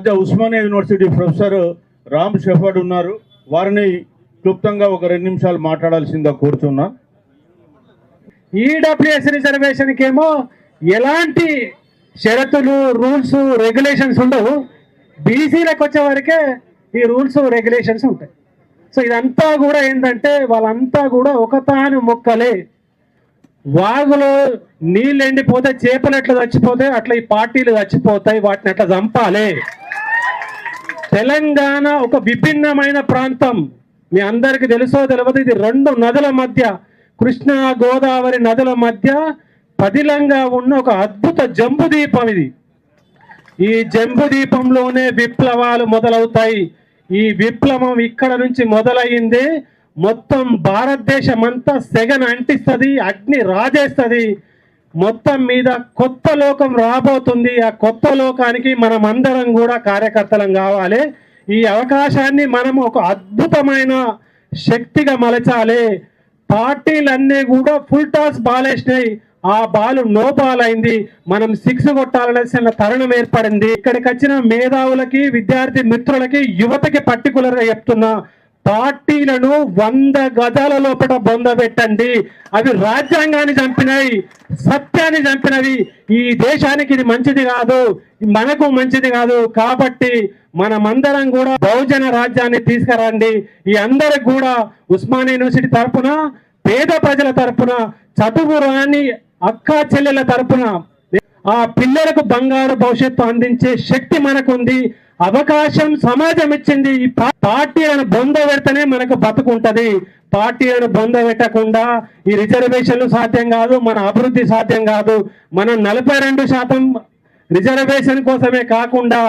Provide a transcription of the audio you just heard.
Osmania university professor Ram Shepherd ఉన్నారు. వారిని క్లుప్తంగా ఒక రెండు నిమిషాలు మాట్లాడాల్సిందిగా కోరుతున్నా. ఈడబ్ల్యూఎస్ రిజర్వేషన్కి ఏమో ఎలాంటి షరతులు రూల్స్ రెగ్యులేషన్స్ ఉండవు. బీసీలకు వచ్చే వరకే ఈ రూల్స్ రెగ్యులేషన్స్ ఉంటాయి. సో ఇదంతా కూడా ఏంటంటే వాళ్ళంతా కూడా ఒక తాను మొక్కలే. వాగులో నీళ్ళు ఎండిపోతే చేపలు ఎట్లా చచ్చిపోతాయి అట్లా ఈ పార్టీలు చచ్చిపోతాయి వాటిని అట్లా చంపాలి? తెలంగాణ ఒక విభిన్నమైన ప్రాంతం. మీ అందరికి తెలుసో తెలియదు ఇది రెండు నదుల మధ్య కృష్ణా గోదావరి నదుల మధ్య పదిలంగా ఉన్న ఒక అద్భుత జంబు దీపం ఇది. ఈ జంబు దీపంలోనే విప్లవాలు మొదలవుతాయి. ఈ విప్లవం ఇక్కడ నుంచి మొదలయ్యింది. మొత్తం భారతదేశం అంతా సెగన్ అంటిస్తుంది అగ్ని రాజేస్తుంది. మొత్తం మీద కొత్త లోకం రాబోతుంది. ఆ కొత్త లోకానికి మనం అందరం కూడా కార్యకర్తలం కావాలి. ఈ అవకాశాన్ని మనం ఒక అద్భుతమైన శక్తిగా మలచాలి. పార్టీలన్నీ కూడా ఫుల్ టాస్ బాలేసినాయి. ఆ బాలు నో బాల్ అయింది. మనం సిక్స్ కొట్టాలనేసిన తరుణం ఏర్పడింది. ఇక్కడికి వచ్చిన మేధావులకి విద్యార్థి మిత్రులకి యువతకి పర్టికులర్గా చెప్తున్నా. పార్టీలను వంద గజాల లోపల బొందబెట్టండి. అవి రాజ్యాంగాన్ని చంపినవి సత్యాన్ని చంపినవి. ఈ దేశానికి ఇది మంచిది కాదు మనకు మంచిది కాదు. కాబట్టి మనమందరం కూడా బహుజన రాజ్యాన్ని తీసుకురండి. ఈ అందరికి కూడా ఉస్మాన్ యూనివర్సిటీ తరపున పేద ప్రజల తరపున చదువు రాని అక్కా చెల్లెల తరపున ఆ పిల్లలకు బంగారు భవిష్యత్తు అందించే శక్తి మనకుంది అవకాశం సమాజం ఇచ్చింది. ఈ పా- పార్టీలను బొంద పెడితేనే మనకు బతుకుంటది. పార్టీలను బొంద పెట్టకుండా ఈ రిజర్వేషన్లు సాధ్యం కాదు మన అభివృద్ధి సాధ్యం కాదు. మనం నలభై రెండు శాతం రిజర్వేషన్ కోసమే కాకుండా